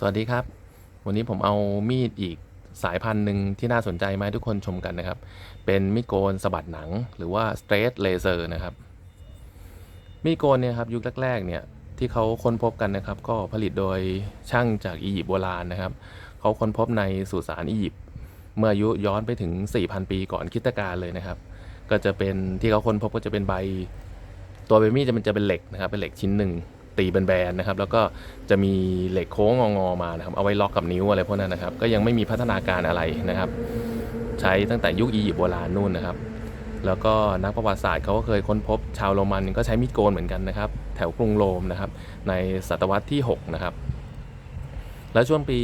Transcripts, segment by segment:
สวัสดีครับ วันนี้ผมเอามีดอีกสายพันธุ์หนึ่งที่น่าสนใจมาให้ทุกคนชมกันนะครับ เป็นมีดโกนสะบัดหนัง หรือว่า straight laser นะครับ มีดโกนเนี่ยครับยุคแรกๆเนี่ยที่เขาค้นพบกันนะครับ ก็ผลิตโดยช่างจากอียิปต์โบราณนะครับ เขาค้นพบในสุสานอียิปต์เมื่ออายุย้อนไปถึง 4,000 ปีก่อนคริสตกาลเลยนะครับ ก็จะเป็นที่เขาค้นพบก็จะเป็นใบ ตัวใบมีดจะมันจะเป็นเหล็กนะครับเป็นเหล็กชิ้นหนึ่ง ตีแบนๆนะครับแล้วก็จะมีเหล็กโค้งงอๆมานะครับเอาไว้ล็อกกับนิ้วอะไรพวกนั้นนะครับก็ยังไม่มีพัฒนาการอะไรนะครับ ใช้ตั้งแต่ยุคอียิปต์โบราณนู่นนะครับ แล้วก็นักประวัติศาสตร์เขาก็เคยค้นพบชาวโรมันก็ใช้มีดโกนเหมือนกันนะครับ แถวกรุงโรมนะครับ ในศตวรรษที่ 6 นะครับ แล้วช่วงปี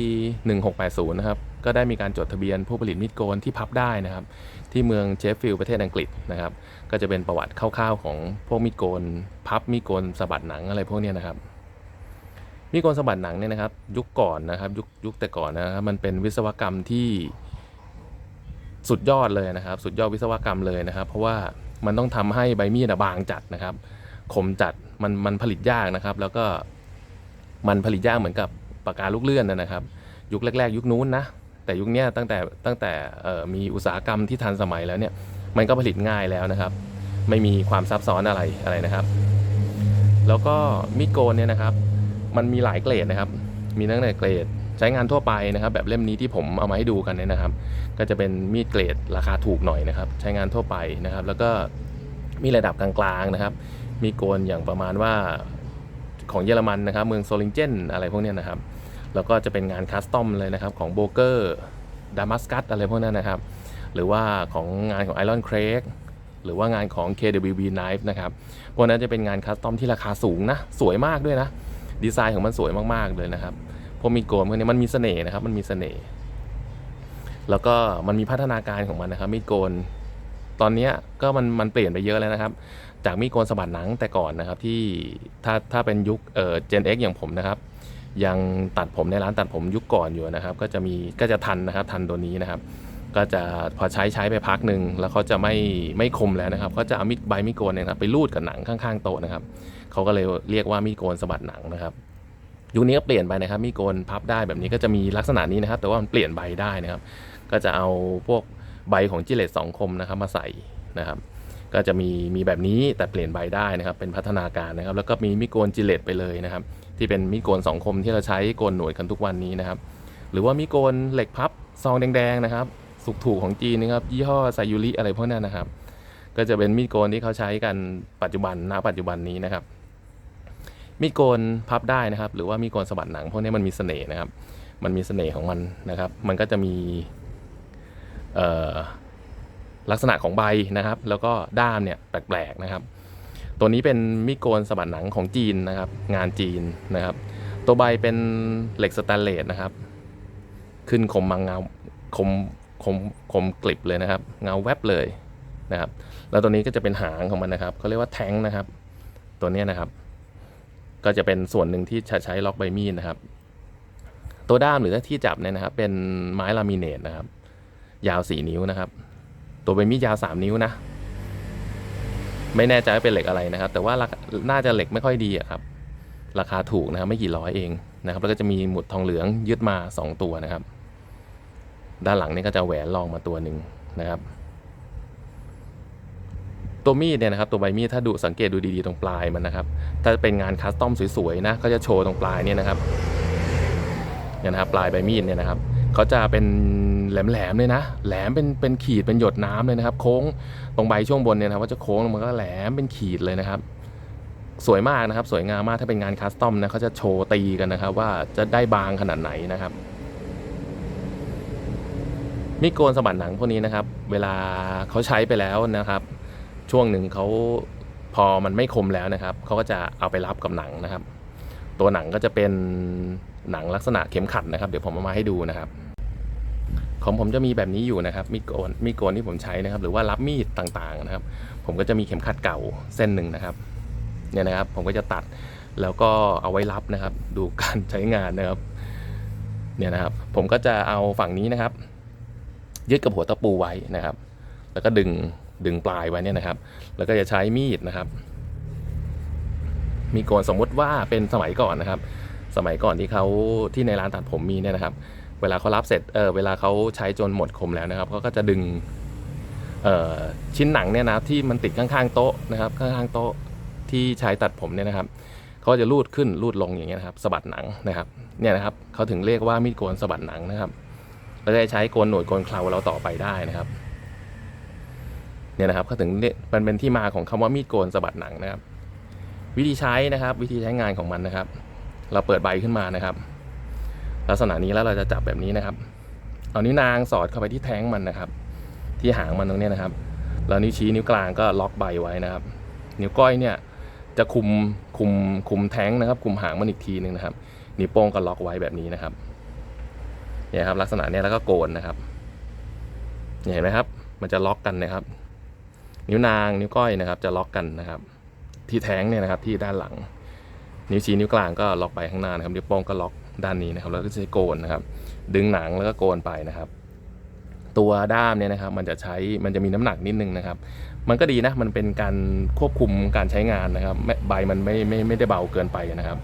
1680 นะครับ ก็ได้มีการจดทะเบียนผู้ผลิตมีดโกนที่พับได้นะครับ ที่เมืองเชฟฟิลด์ประเทศอังกฤษนะครับ ก็จะเป็นประวัติคร่าวๆของพวกมีดโกน พับมีดโกนสะบัดหนังอะไรพวกนี้นะครับมีดโกนสะบัดหนังเนี่ยนะครับ ยุคก่อนนะครับ ยุคยุคแต่ก่อนนะครับมันเป็นวิศวกรรมที่สุดยอดเลยนะครับ สุดยอดวิศวกรรมเลยนะครับ เพราะว่ามันต้องทำให้ใบมีดอะบางจัดนะครับคมจัดมันมันผลิตยากนะครับ แล้วก็มันผลิตยากเหมือนกับปากกาลูกเลื่อนนะนะครับ ยุคแรก ๆ ยุคนู้นนะ แต่ยุคนี้ตั้งแต่ตั้งแต่มีอุตสาหกรรมที่ทันสมัยแล้วเนี่ยมันก็ผลิตง่ายแล้วนะครับ ไม่มีความซับซ้อนอะไรอะไรนะครับ แล้วก็มีดโกนเนี่ยนะครับมันมีหลายเกรดนะครับ มีตั้งแต่เกรดใช้งานทั่วไปนะครับ แบบเล่มนี้ที่ผมเอามาให้ดูกันเนี่ยนะครับ ก็จะเป็นมีดเกรดราคาถูกหน่อยนะครับ ใช้งานทั่วไปนะครับ แล้วก็มีระดับกลางๆนะครับ มีโกนอย่างประมาณว่าของเยอรมันนะครับ เมืองโซลิงเจนอะไรพวกนี้นะครับ แล้วก็จะเป็นงานคัสตอมเลยนะครับของโบเกอร์ดามัสกัสอะไรพวกนั้นนะครับ หรือว่าของงานของ Iron Craig หรือว่างานของ KWB Knife นะครับ พวกนั้นจะเป็นงานคัสตอมที่ราคาสูงนะ สวยมากด้วยนะ ดีไซน์ของมันสวยมากๆเลยนะครับ พวกมีโกนพวกนี้มันมีเสน่ห์นะครับ มันมีเสน่ห์ แล้วก็มันมีพัฒนาการของมันนะครับ มีโกน ตอนนี้ก็มันมันเปลี่ยนไปเยอะแล้วนะครับ จากมีโกนสะบัดหนังแต่ก่อนนะครับที่ถ้าถ้าเป็นยุคเอ่อ Gen X อย่างผมนะครับ ยังตัดผมในร้านตัดผมยุคก่อนอยู่นะครับ ก็จะมีก็จะทันนะครับทันตัวนี้นะครับ ก็จะพอใช้ใช้ไปพักหนึ่งแล้วเขาจะไม่ไม่คมแล้วนะครับเขาจะเอามีดใบมีดโกนเนี่ยนะครับไปรูดกับหนังข้างๆโต๊ะนะครับเขาก็เลยเรียกว่ามีดโกนสะบัดหนังนะครับยุคนี้ก็เปลี่ยนไปนะครับมีดโกนพับได้แบบนี้ก็จะมีลักษณะนี้นะครับ แต่ว่ามันเปลี่ยนใบได้นะครับ ก็จะเอาพวกใบของจิเลตสองคมนะครับมาใส่นะครับก็จะมีมีแบบนี้แต่เปลี่ยนใบได้นะครับ เป็นพัฒนาการนะครับ แล้วก็มีมีดโกนจิเลตไปเลยนะครับ ที่เป็นมีดโกนสองคมที่เราใช้โกนหนวดกันทุกวันนี้นะครับ หรือว่ามีดโกนเหล็กพับซองแดงๆนะครับสุกถูกของจีนนะครับยี่ห้อไซยูริอะไรพวกนั้นนะครับ ก็จะเป็นมีดโกนที่เขาใช้กันปัจจุบันณปัจจุบันนี้นะครับ มีดโกนพับได้นะครับ หรือว่ามีดโกนสะบัดหนังพวกนี้มันมีเสน่ห์นะครับ มันมีเสน่ห์ของมันนะครับ มันก็จะมีลักษณะของใบนะครับ แล้วก็ด้ามเนี่ยแปลกๆนะครับ ตัวนี้เป็นมีดโกนสะบัดหนังของจีนนะครับ งานจีนนะครับ ตัวใบเป็นเหล็กสแตนเลสนะครับ ขึ้นคมมังเงาคมคมคมกลิบเลยนะครับ เงาแวบเลยนะครับ แล้วตัวนี้ก็จะเป็นหางของมันนะครับเขาเรียกว่าแทงนะครับ ตัวนี้นะครับ ก็จะเป็นส่วนหนึ่งที่ใช้ใช้ล็อกใบมีดนะครับ ตัวด้ามหรือที่จับเนี่ยนะครับ เป็นไม้ลามิเนตนะครับ ยาวสี่นิ้วนะครับ ตัวใบมีดยาวสามนิ้วนะ ไม่แน่ใจว่าเป็นเหล็กอะไรนะครับ แต่ว่าน่าจะเหล็กไม่ค่อยดีครับ ราคาถูกนะครับไม่กี่ร้อยเองนะครับ แล้วก็จะมีหมุดทองเหลืองยึดมา 2 ตัวนะครับ ด้านหลังนี่ก็จะแหวนรองมาตัวหนึ่งนะครับ ตัวมีดเนี่ยนะครับ ตัวใบมีดถ้าดูสังเกตดูดีๆตรงปลายมันนะครับ ถ้าเป็นงานคัสตอมสวยๆนะก็จะโชว์ตรงปลายเนี่ยนะครับเนี่ยนะครับปลายใบมีดเนี่ยนะครับ เขาจะเป็นแหลมๆเลยนะ แหลมเป็นเป็นขีดเป็นหยดน้ำเลยนะครับ โค้งตรงใบช่วงบนเนี่ยนะว่าจะโค้งมันก็แหลมเป็นขีดเลยนะครับ สวยมากนะครับ สวยงามมากถ้าเป็นงานคัสตอมนะเขาจะโชว์ตีกันนะครับ ว่าจะได้บางขนาดไหนนะครับมีโกนสะบัดหนังพวกนี้นะครับ เวลาเขาใช้ไปแล้วนะครับ ช่วงหนึ่งเขาพอมันไม่คมแล้วนะครับเขาก็จะเอาไปรับกับหนังนะครับ ตัวหนังก็จะเป็นหนังลักษณะเข็มขัดนะครับ เดี๋ยวผมเอามาให้ดูนะครับ ของผมจะมีแบบนี้อยู่นะครับมีดโกนมีดโกนที่ผมใช้นะครับ หรือว่ารับมีดต่างๆนะครับ ผมก็จะมีเข็มขัดเก่าเส้นหนึ่งนะครับเนี่ยนะครับ ผมก็จะตัดแล้วก็เอาไว้รับนะครับ ดูการใช้งานนะครับ เนี่ยนะครับ ผมก็จะเอาฝั่งนี้นะครับ ยึดกับหัวตะปูไว้นะครับ แล้วก็ดึงดึงปลายไว้เนี่ยนะครับ แล้วก็จะใช้มีดนะครับ มีดโกนสมมุติว่าเป็นสมัยก่อนนะครับ สมัยก่อนที่เขาที่ในร้านตัดผมมีเนี่ยนะครับ เวลาเขารับเสร็จเออเวลาเขาใช้จนหมดคมแล้วนะครับเขาก็จะดึงเอ่อชิ้นหนังเนี่ยนะที่มันติดข้างๆโต๊ะนะครับข้างๆโต๊ะที่ใช้ตัดผมเนี่ยนะครับเขาจะรูดขึ้นรูดลงอย่างเงี้ยนะครับสะบัดหนังนะครับเนี่ยนะครับเขาถึงเรียกว่ามีดโกนสะบัดหนังนะครับเราจะใช้โกนหนวดโกนเคราเราต่อไปได้นะครับเนี่ยนะครับเขาถึงเรียกมันเป็นที่มาของคำว่ามีดโกนสะบัดหนังนะครับ วิธีใช้นะครับ วิธีใช้งานของมันนะครับ เราเปิดใบขึ้นมานะครับ ลักษณะนี้แล้วเราจะจับแบบนี้นะครับ เอานิ้วนางสอดเข้าไปที่แท้งมันนะครับ ที่หางมันตรงนี้นะครับแล้วนิ้วชี้นิ้วกลางก็ล็อกใบไว้นะครับ นิ้วก้อยเนี่ยจะคุมคุมคุมแท้งนะครับ คุมหางมันอีกทีหนึ่งนะครับ นิ้วโป้งก็ล็อกไว้แบบนี้นะครับเนี่ยครับลักษณะเนี้ยแล้วก็โกนนะครับนี่เห็นไหมครับ มันจะล็อกกันนะครับ นิ้วนางนิ้วก้อยนะครับ จะล็อกกันนะครับ ที่แท้งเนี่ยนะครับที่ด้านหลัง นิ้วชี้นิ้วกลางก็ล็อกไปข้างหน้านะครับนิ้วโป้งก็ล็อก ด้านนี้นะครับแล้วก็จะโกนนะครับ ดึงหนังแล้วก็โกนไปนะครับ ตัวด้ามเนี่ยนะครับ มันจะใช้มันจะมีน้ำหนักนิดนึงนะครับ มันก็ดีนะมันเป็นการควบคุมการใช้งานนะครับใบมันไม่ไม่ไม่ได้เบาเกินไปนะครับ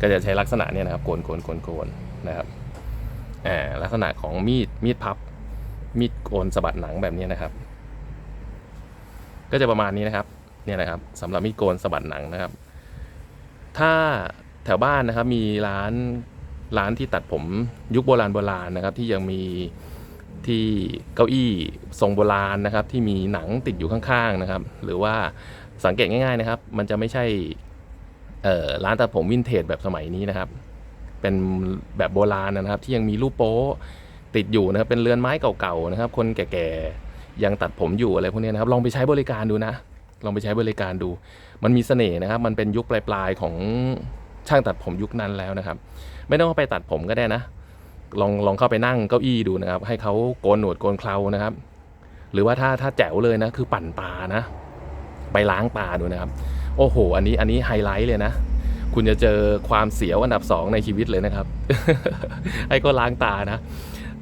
ก็จะใช้ลักษณะเนี่ยนะครับโกนโกนโกนโกนนะครับอ่าลักษณะของมีดมีดพับ มีดโกนสะบัดหนังแบบนี้นะครับ ก็จะประมาณนี้นะครับเนี่ยนะครับสำหรับมีดโกนสะบัดหนังนะครับ ถ้า แถวบ้านนะครับมีร้านร้านที่ตัดผมยุคโบราณโบราณนะครับ ที่ยังมีที่เก้าอี้ทรงโบราณนะครับ ที่มีหนังติดอยู่ข้างๆนะครับ หรือว่าสังเกตง่ายๆนะครับ มันจะไม่ใช่ร้านตัดผมวินเทจแบบสมัยนี้นะครับ เป็นแบบโบราณนะครับ ที่ยังมีรูปโป๊ติดอยู่นะครับเป็นเรือนไม้เก่าๆนะครับ คนแก่ๆยังตัดผมอยู่อะไรพวกนี้นะครับ ลองไปใช้บริการดูนะ ลองไปใช้บริการดู มันมีเสน่ห์นะครับ มันเป็นยุคปลายๆของ ช่างตัดผมยุคนั้นแล้วนะครับ ไม่ต้องเข้าไปตัดผมก็ได้นะ ลองลองเข้าไปนั่งเก้าอี้ดูนะครับ ให้เขาโกนหนวดโกนเครานะครับ หรือว่าถ้าถ้าแจ๋วเลยนะ คือปั่นตานะ ไปล้างตาดูนะครับ โอ้โห อันนี้อันนี้ไฮไลท์เลยนะคุณจะเจอความเสียวอันดับสองในชีวิตเลยนะครับ ให้ก็ล้างตานะ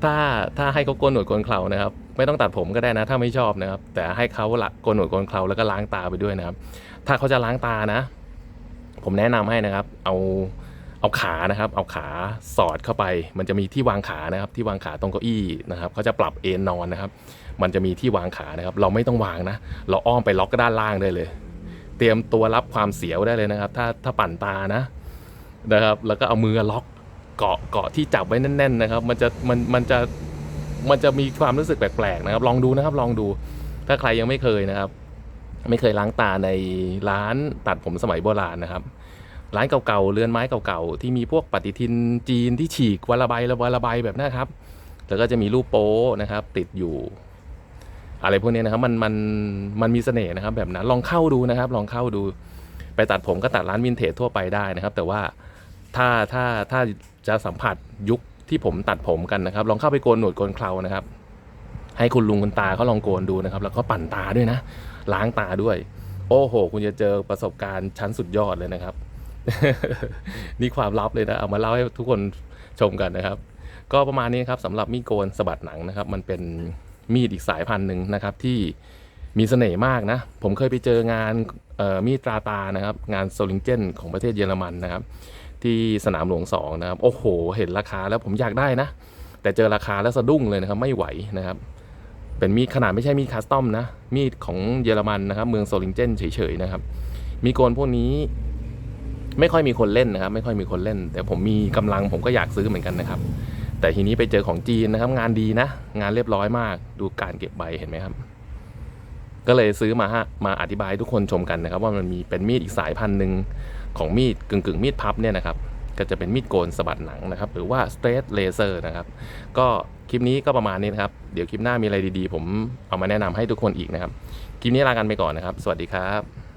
ถ้าถ้าให้เขาโกนหนวดโกนเครานะครับ ไม่ต้องตัดผมก็ได้นะ ถ้าไม่ชอบนะครับ แต่ให้เขาละโกนหนวดโกนเคราแล้วก็ล้างตาไปด้วยนะครับ ถ้าเขาจะล้างตานะ ผมแนะนำให้นะครับ เอาเอาขานะครับ เอาขาสอดเข้าไป มันจะมีที่วางขานะครับ ที่วางขาตรงเก้าอี้นะครับเขาจะปรับเอนนอนนะครับ มันจะมีที่วางขานะครับ เราไม่ต้องวางนะ เราอ้อมไปล็อกด้านล่างได้เลย เตรียมตัวรับความเสียวได้เลยนะครับ ถ้าถ้าปั่นตานะนะครับ แล้วก็เอามือล็อกเกาะเกาะที่จับไว้แน่น ๆ นะครับ มันจะมันมันจะมันจะมีความรู้สึกแปลกๆนะครับ ลองดูนะครับ ลองดู ถ้าใครยังไม่เคยนะครับ ไม่เคยล้างตาในร้านตัดผมสมัยโบราณนะครับ ร้านเก่าๆเรือนไม้เก่าๆที่มีพวกปฏิทินจีนที่ฉีกวันละใบละวันละใบแบบนั้นครับ แล้วก็จะมีรูปโป๊นะครับ ติดอยู่ อะไรพวกนี้นะครับ มันมันมันมีเสน่ห์นะครับ แบบนั้นลองเข้าดูนะครับ ลองเข้าดู ไปตัดผมก็ตัดร้านวินเทจทั่วไปได้นะครับ แต่ว่าถ้าถ้าถ้าจะสัมผัสยุคที่ผมตัดผมกันนะครับ ลองเข้าไปโกนหนวดโกนเครานะครับ ให้คุณลุงคุณตาเขาลองโกนดูนะครับ แล้วก็ปั่นตาด้วยนะ ล้างตาด้วย โอ้โห คุณจะเจอประสบการณ์ชั้นสุดยอดเลยนะครับ นี่ความลับเลยนะ เอามาเล่าให้ทุกคนชมกันนะครับ ก็ประมาณนี้ครับสำหรับมีดโกนสะบัดหนังนะครับ มันเป็นมีดอีกสายพันธุ์หนึ่งนะครับที่มีเสน่ห์มากนะ ผมเคยไปเจองานมีดตราตานะครับ งานโซลิงเจนของประเทศเยอรมันนะครับ ที่สนามหลวงสองนะครับ โอ้โห เห็นราคาแล้วผมอยากได้นะ แต่เจอราคาแล้วสะดุ้งเลยนะครับ ไม่ไหวนะครับ เป็นมีดขนาดไม่ใช่มีดคัสตอมนะ มีดของเยอรมันนะครับ เมืองโซลิงเจนเฉยๆนะครับ มีโกนพวกนี้ ไม่ค่อยมีคนเล่นนะครับ ไม่ค่อยมีคนเล่น แต่ผมมีกำลังผมก็อยากซื้อเหมือนกันนะครับ แต่ทีนี้ไปเจอของจีนนะครับ งานดีนะ งานเรียบร้อยมาก ดูการเก็บใบเห็นไหมครับ ก็เลยซื้อมาฮะมาอธิบายทุกคนชมกันนะครับ ว่ามันมีเป็นมีดอีกสายพันธุ์หนึ่งของมีดกึ่งกึ่งๆมีดพับเนี่ยนะครับ ก็จะเป็นมีดโกนสะบัดหนังนะครับ หรือว่าสเตรทเลเซอร์นะครับ ก็คลิปนี้ก็ประมาณนี้นะครับ เดี๋ยวคลิปหน้ามีอะไรดีๆ ผมเอามาแนะนำให้ทุกคนอีกนะครับ คลิปนี้ลากันไปก่อนนะครับ สวัสดีครับ